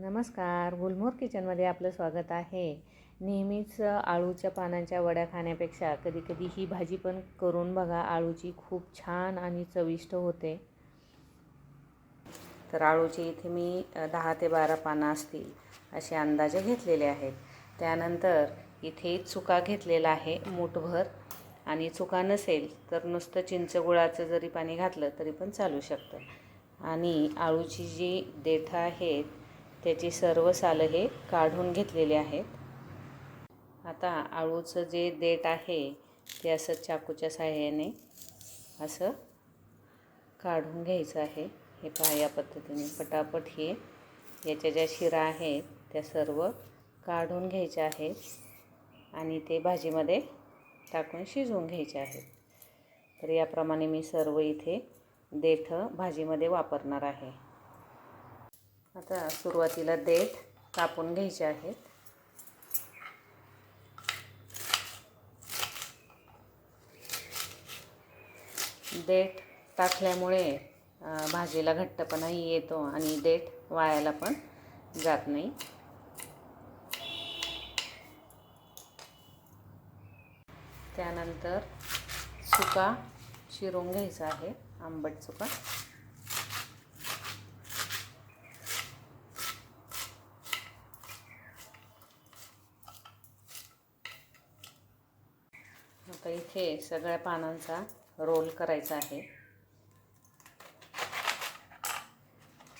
नमस्कार. गुलमोर किचनमध्ये आपलं स्वागत आहे. नेहमीच आळूच्या पानांच्या वड्या खाण्यापेक्षा कधी कधी ही भाजी पण करून बघा आळूची खूप छान आणि चविष्ट होते. तर आळूची इथे मी दहा ते बारा पानं असतील असे अंदाजे घेतलेले आहेत. त्यानंतर इथे चुका घेतलेला आहे मूठभर आणि चुका नसेल तर नुसतं चिंचगुळाचं जरी पाणी घातलं तरी पण चालू शकतं. आणि आळूची जी देठं आहेत त्याची सर्व सालं हे काढून घेतलेले आहेत. आता आळूचं जे देठ आहे ते असं चाकूच्या सहाय्याने असं काढून घ्यायचं आहे. हे पहा या पद्धतीने पटापट हे याच्या ज्या शिरा आहेत त्या सर्व काढून घ्यायच्या आहेत आणि ते भाजीमध्ये टाकून शिजवून घ्यायचे आहेत. तर याप्रमाणे मी सर्व इथे देठं भाजीमध्ये वापरणार आहे. आता सुरुवातीला देठ कापून घ्यायचे आहेत. देठ टाकल्यामुळे भाजीला घट्टपणाही येतो आणि देठ वायाला पण जात नाही. त्यानंतर सुका चिरून घ्यायचा आहे आंबट चुका तर इथे सगळ्या पानांचा रोल करायचा आहे.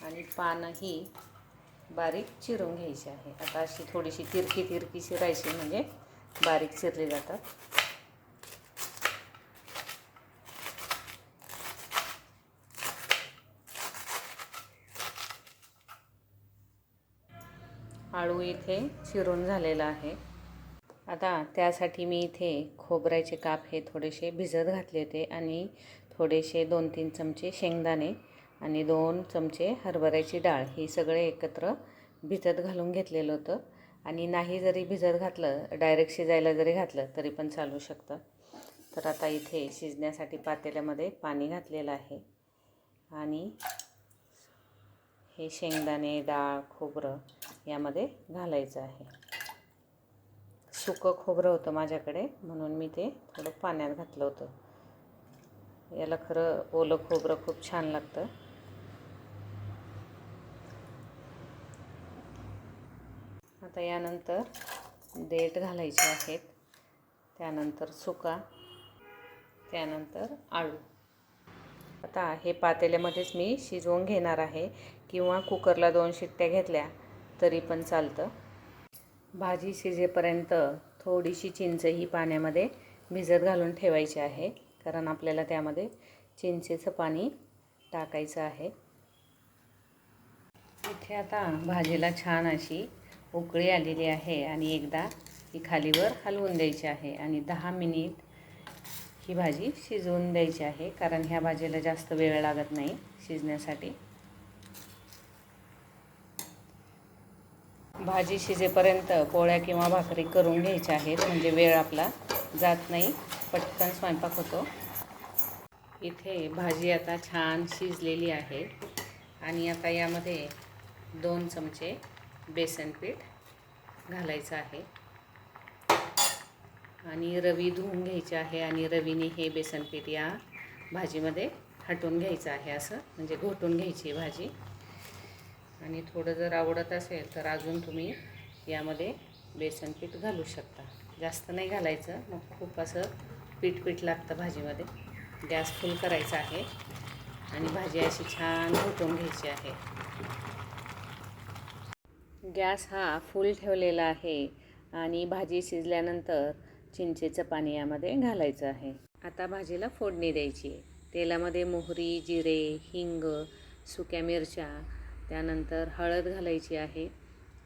आणि पानं ही बारीक चिरून घ्यायची आहे. आता अशी थोडीशी तिरकी तिरकी चिरायची म्हणजे बारीक चिरली जातात. आळू इथे चिरून झालेला आहे. आता त्यासाठी मी इथे खोबऱ्याचे काप हे थोडेसे भिजत घातले होते आणि थोडेसे दोन तीन चमचे शेंगदाणे आणि दोन चमचे हरभऱ्याची डाळ ही सगळे एकत्र भिजत घालून घेतलेलं होतं. आणि नाही जरी भिजत घातलं डायरेक्ट शिजायला जरी घातलं तरी पण चालू शकतं. तर आता इथे शिजण्यासाठी पातेल्यामध्ये पाणी घातलेलं आहे. आणि हे शेंगदाणे डाळ खोबरं यामध्ये घालायचं आहे. सुकं खोबरं होतं माझ्याकडे म्हणून मी ते थोडं पाण्यात घातलं होतं. याला खरं ओलं खोबरं खूप छान लागतं. आता यानंतर देठ घालायचे आहेत. त्यानंतर सुका त्यानंतर आळू. आता हे पातेल्यामध्येच मी शिजवून घेणार आहे. किंवा कुकरला दोन शिट्ट्या घेतल्या तरी पण चालतं. भाजी शिजेपर्यंत थोडीशी चिंच ही पाण्यामध्ये भिजत घालून ठेवायची आहे. कारण आपल्याला त्यामध्ये चिंचेचं पाणी टाकायचं आहे. इथे आता भाजीला छान अशी उकळी आलेली आहे आणि एकदा ही खालीवर हलवून द्यायची आहे आणि दहा मिनिट ही भाजी शिजवून द्यायची आहे. कारण ह्या भाजीला जास्त वेळ लागत नाही शिजण्यासाठी. भाजी शिजेपर्यंत पोळ्या किंवा भाकरी करून घ्यायच्या आहेत. म्हणजे वेळ आपला जात नाही. पटकन स्वयंपाक होतो. इथे भाजी आता छान शिजलेली आहे. आणि आता यामध्ये दोन चमचे बेसन पीठ घालायचं आहे. आणि रवी धुवून घ्यायचे आहे आणि रवीने हे बेसन पीठ या भाजीमध्ये हटवून घ्यायचं आहे असं. म्हणजे घोटून घ्यायची भाजी. आणि थोडं जर आवडत असेल तर अजून तुम्ही यामध्ये बेसन पीठ घालू शकता. जास्त नाही घालायचं मग खूप असं पीठ पीठ लागतं भाजीमध्ये. गॅस फुल करायचा आहे आणि भाजी अशी छान घोटून घ्यायची आहे. गॅस हा फुल ठेवलेला आहे आणि भाजी शिजल्यानंतर चिंचेचं पाणी यामध्ये घालायचं आहे. आता भाजीला फोडणी द्यायची आहे. तेलामध्ये मोहरी जिरे हिंग सुक्या मिरच्या त्यानंतर हळद घालायची आहे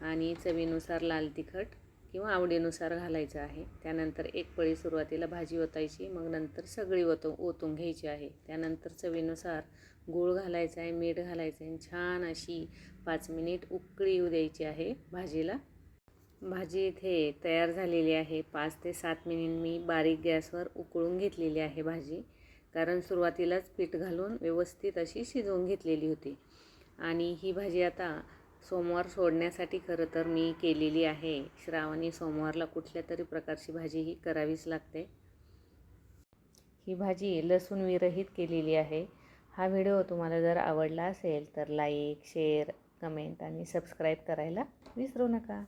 आणि चवीनुसार लाल तिखट किंवा आवडीनुसार घालायचं आहे. त्यानंतर एक पळी सुरुवातीला भाजी ओतायची मग नंतर सगळी ओतो ओतून घ्यायची आहे. त्यानंतर चवीनुसार गूळ घालायचा आहे मीठ घालायचं आहे छान अशी पाच मिनिट उकळी येऊ द्यायची आहे भाजीला. भाजी इथे तयार झालेली आहे. पाच ते सात मिनिट मी बारीक गॅसवर उकळून घेतलेली आहे भाजी. कारण सुरुवातीलाच पीठ घालून व्यवस्थित अशी शिजवून घेतलेली होती. आणि ही भाजी आता सोमवार सोडण्यासाठी खरं तर मी केलेली आहे. श्रावणी सोमवारला कुठल्या तरी प्रकारची भाजी ही करावीच लागते. ही भाजी लसूण विरहित केलेली आहे. हा व्हिडिओ तुम्हाला जर आवडला असेल तर लाईक शेअर कमेंट आणि सबस्क्राईब करायला विसरू नका.